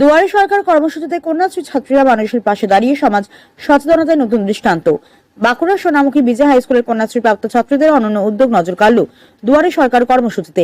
দুয়ারে সরকার কর্মসূচিতে কন্যাশ্রী ছাত্রীরা মানুষের পাশে দাঁড়িয়ে সমাজ সচেতনতায় নতুন দৃষ্টান্ত। বাঁকুড়া সোনামুখী বিজয় হাই স্কুলের কন্যাশ্রী প্রাপ্ত ছাত্রীদের অনন্য উদ্যোগ নজর কাড়ল দুয়ারে সরকার কর্মসূচিতে।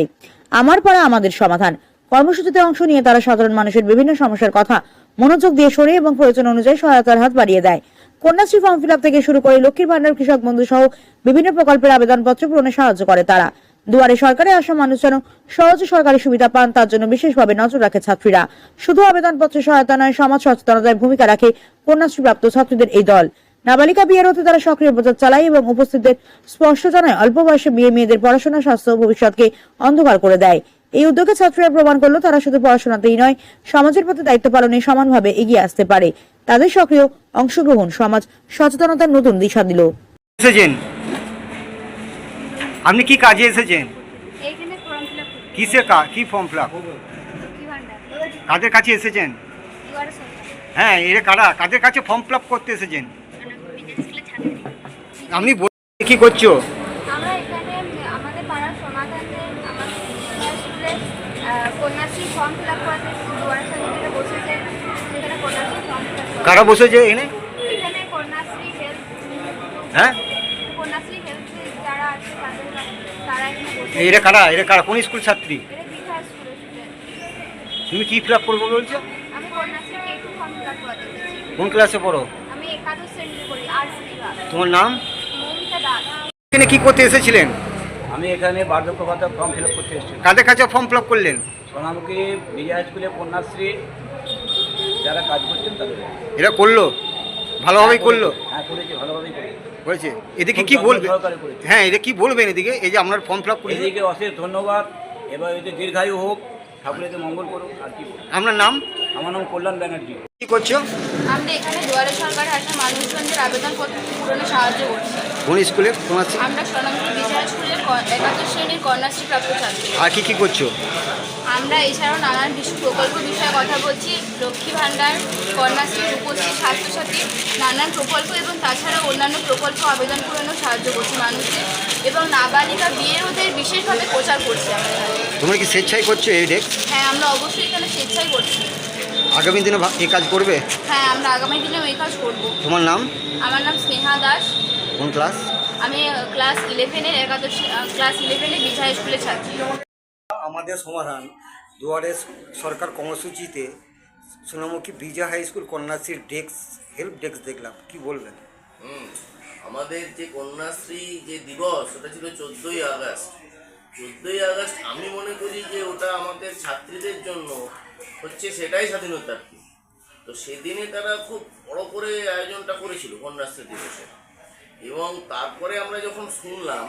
আমার পাড়া আমাদের সমাধান। কর্মসূচিতে অংশ নিয়ে তারা সাধারণ মানুষের বিভিন্ন সমস্যার কথা মনোযোগ দিয়ে সরে এবং প্রয়োজন অনুযায়ী সহায়তার হাত বাড়িয়ে দেয়। কন্যাশ্রী ফর্ম ফিল থেকে শুরু করে লক্ষ্মীর ভান্ডার কৃষক বন্ধু সহ বিভিন্ন প্রকল্পের আবেদনপত্র পূরণে সাহায্য করে তারা। দুয়ারে সরকারে আসা মানুষ যেন সহজে সরকারি সুবিধা পান, তার জন্য বিশেষভাবে নজর রাখে ছাত্রীরা। শুধু আবেদনপত্রে সহায়তা নয়, সমাজ সচেতনতায় ভূমিকা রাখে কন্যাশ্রী প্রাপ্ত ছাত্রীদের এই দল। নাবালিকা বিয়ের হতে তারা সক্রিয় প্রচার চালায় এবং উপস্থিতদের স্পষ্ট জানায় অল্প বয়সে বিয়ে মেয়েদের পড়াশোনা, স্বাস্থ্য ভবিষ্যৎকে অন্ধকার করে দেয়। এই উদ্যোগে ছাত্রীরা প্রমাণ করল, তারা শুধু পড়াশোনাতেই নয়, সমাজের প্রতি দায়িত্ব পালনে সমানভাবে এগিয়ে আসতে পারে। তাদের সক্রিয় অংশগ্রহণ সমাজ সচেতনতার নতুন দিশা দিল। আপনি কি কাজে এসেছেন? এইখানে ফর্ম ফিল আপ করতে কিসে কা কি ফর্ম ফিল কাদের কাছে এসেছেন? হ্যাঁ এরা কারা? কাদের কাছে ফর্ম ফিল করতে এসেছেন? মানে আপনি কি করছ? করা বসেছে এখানে? হেলথ হ্যাঁ? কন্যাশ্রী হেলথ যারা আছে তাদের তারা এখানে বসে এরা কারা? এরা কারা? কোন স্কুল ছাত্রী? এটা তুমি কি ফিল আপ করব বলছো? আমি কন্যাশ্রী কে ফর্ম ফিল আপ করাতে কোন ক্লাসে পড়ো? আমি একাদশ শ্রেণীতে পড়ি আর্টস বিভাগ তোমার নাম? মৌমিতা দাস। এখানে কি করতে এসেছিলেন? আমি এখানে বার্ধক্য ভাতা ফর্ম ফিল আপ করতে এসেছি কাদের কাছে ফর্ম ফিল আপ করলেন? সোনামুখী বিজয় স্কুলে কন্যাশ্রী যারা কাজ করছেন তাদের। এরা করল? ভালোভাবেই করল? হ্যাঁ করেছি ভালোভাবেই করেছি। করেছে এদিকে কি বলবে? হ্যাঁ এদিকে কি বলবেন এদিকে? এই যে আপনার ফর্ম ফিল আপ এদিকে অশেষ ধন্যবাদ। এবার এতে দীর্ঘায়ু হোক ঠাকুরেতে মঙ্গল করুক আর কি আপনার নাম? আমার নাম কল্যাণ ব্যানার্জি। কি করছ? আমরা এখানে দুয়ারে সরকার আসা মানুষজনদের আবেদনপত্র পূরণে সাহায্য করছি। কোন স্কুলে? কোন আমরা বিজয় স্কুলের একাদশ শ্রেণির কন্যাশ্রী প্রাপ্ত ছাত্রী। আর কি কি করছ? আমরা এছাড়াও নানান বিশ্ব প্রকল্প বিষয়ে কথা বলছি। লক্ষ্মী ভাণ্ডার কন্যাশ্রী রূপশ্রী স্বাস্থ্যসাথী নানান প্রকল্প এবং তাছাড়া অন্যান্য প্রকল্প আবেদন পূরণেও সাহায্য করছি মানুষদের এবং নাবালিকা বিয়ের ওদের বিশেষভাবে প্রচার করছি আমরা তোমরা কি স্বেচ্ছায় করছ এই ডেস্ক হ্যাঁ আমরা অবশ্যই এখানে স্বেচ্ছাই করছি। আগামী দিনে এই কাজ করবে? হ্যাঁ আমরা আগামী দিনেও এই কাজ করব। তোমার নাম? আমার নাম স্নেহা দাস। কোন ক্লাস? আমি ক্লাস ইলেভেনের একাদশ ক্লাস ইলেভেনের বিজয় স্কুলে ছাত্রী। আমাদের সমাধান দুয়ারে সরকার কর্মসূচিতে সোনামুখী বিজয় হাই স্কুল কন্যাশ্রীর ডেস্ক হেল্প ডেস্ক দেখলাম। কি বলবেন? আমাদের যে কন্যাশ্রী যে দিবস ওটা ছিল চোদ্দোই আগস্ট। চোদ্দোই আগস্ট আমি মনে করি যে ওটা আমাদের ছাত্রীদের জন্য হচ্ছে সেটাই স্বাধীনতার তো সেদিনে তারা খুব বড় করে আয়োজনটা করেছিল কন্যাশ্রী দিবসে। এবং তারপরে আমরা যখন শুনলাম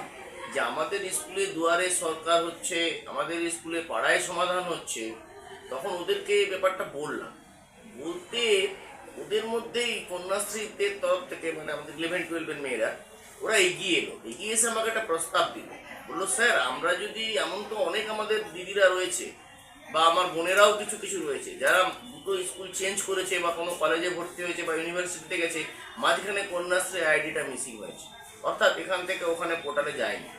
যে আমাদের স্কুলে দুয়ারে সরকার হচ্ছে, আমাদের স্কুলে পাড়ায় সমাধান হচ্ছে, তখন ওদেরকে এই ব্যাপারটা বললাম। বলতে ওদের মধ্যেই কন্যাশ্রীদের তরফ থেকে মানে আমাদের ইলেভেন টুয়েলভের মেয়েরা, ওরা এগিয়ে এলো। এগিয়ে এসে আমাকে একটা প্রস্তাব দিল। বলল, স্যার, আমরা যদি এমন তো অনেক আমাদের দিদিরা রয়েছে বা আমার বোনেরাও কিছু কিছু রয়েছে। যারা দুটো স্কুল চেঞ্জ করেছে বা কোনো কলেজে ভর্তি হয়েছে বা ইউনিভার্সিটিতে গেছে, মাঝখানে কন্যাশ্রী আইডিটা মিসিং হয়েছে। অর্থাৎ এখান থেকে ওখানে পোর্টালে যায়নি।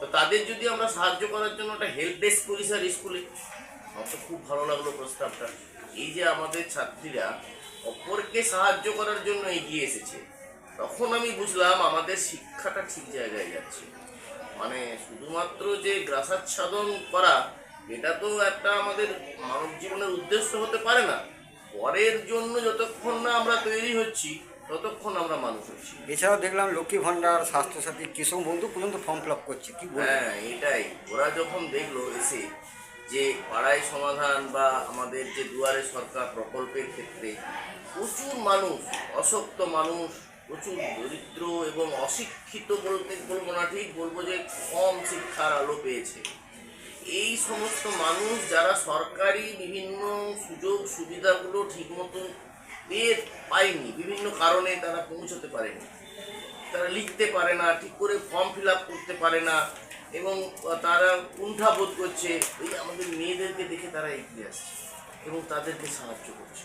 তো তাদের যদি আমরা সাহায্য করার জন্য একটা হেল্প ডেস্ক করি স্যার স্কুলে, আমার খুব ভালো লাগল প্রস্তাবটা। এই যে আমাদের ছাত্রীরা অপরকে সাহায্য করার জন্য এগিয়ে এসেছে, তখন আমি বুঝলাম আমাদের শিক্ষাটা ঠিক জায়গায় যাচ্ছে। মানে শুধুমাত্র যে গ্রাসাচ্ছাদন করা এটা তো একটা আমাদের মানব জীবনের উদ্দেশ্য হতে পারে না। পরের জন্য যতক্ষণ না আমরা তৈরি হচ্ছি ততক্ষণ আমরা মানুষ হচ্ছি। এছাড়াও দেখলাম লক্ষ্মী ভাণ্ডার স্বাস্থ্যসাথী কৃষক বন্ধু পর্যন্ত ফর্ম ফিল আপ করছে কি হ্যাঁ এটাই। ওরা যখন দেখল এসে যে পাড়ায় সমাধান বা আমাদের যে দুয়ারে সরকার প্রকল্পের ক্ষেত্রে প্রচুর মানুষ অশক্ত মানুষ প্রচুর দরিদ্র এবং অশিক্ষিত বলতে বলব না ঠিক বলব যে কম শিক্ষার আলো পেয়েছে। এই সমস্ত মানুষ যারা সরকারি বিভিন্ন সুযোগ সুবিধাগুলো ঠিকমতো পেয়ে পায়নি, বিভিন্ন কারণে তারা পৌঁছতে পারেনি। তারা লিখতে পারে না, ঠিক করে ফর্ম ফিল করতে পারে না এবং তারা কুণ্ঠা বোধ করছে, এই আমাদের মেয়েদেরকে দেখে তারা এগিয়ে আসছে এবং তাদেরকে সাহায্য করছে।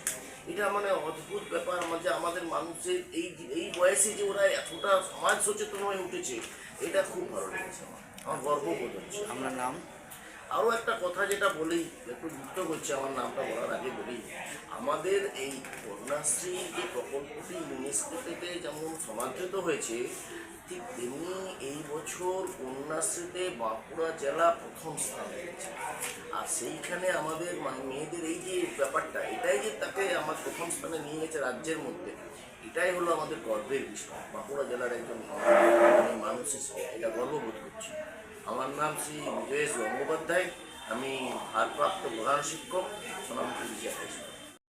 এটা মানে অদ্ভুত ব্যাপার আমার যে আমাদের মানুষের এই এই বয়সে যে ওরা এতটা সমাজ সচেতন হয়ে উঠেছে, এটা খুব ভালো লেগেছে আমার। আমার গর্ববোধ হচ্ছে। আপনার নাম? আরও একটা কথা যেটা বলি, একটু যুক্ত করছি, আমার নামটা বলার আগে বলি। আমাদের এই কন্যাশ্রী যে প্রকল্পটি ইউনেস্কো যেমন সমাদৃত হয়েছে, ঠিক তেমনি এই বছর কন্যাশ্রীতে বাঁকুড়া জেলা প্রথম স্থান পেয়েছে আর সেইখানে আমাদের মা- মেয়েদের এই যে ব্যাপারটা, এটাই যে তাকে আমার প্রথম স্থানে নিয়ে গেছে রাজ্যের মধ্যে, এটাই হলো আমাদের গর্বের বিষয়। বাঁকুড়া জেলার একজন মানে মানুষ হিসেবে এটা গর্ববোধ করছি। আমার নাম শ্রী বিজয়েশ গঙ্গোপাধ্যায় আমি ভারপ্রাপ্ত প্রধান শিক্ষক সোনামপুর স্কুল।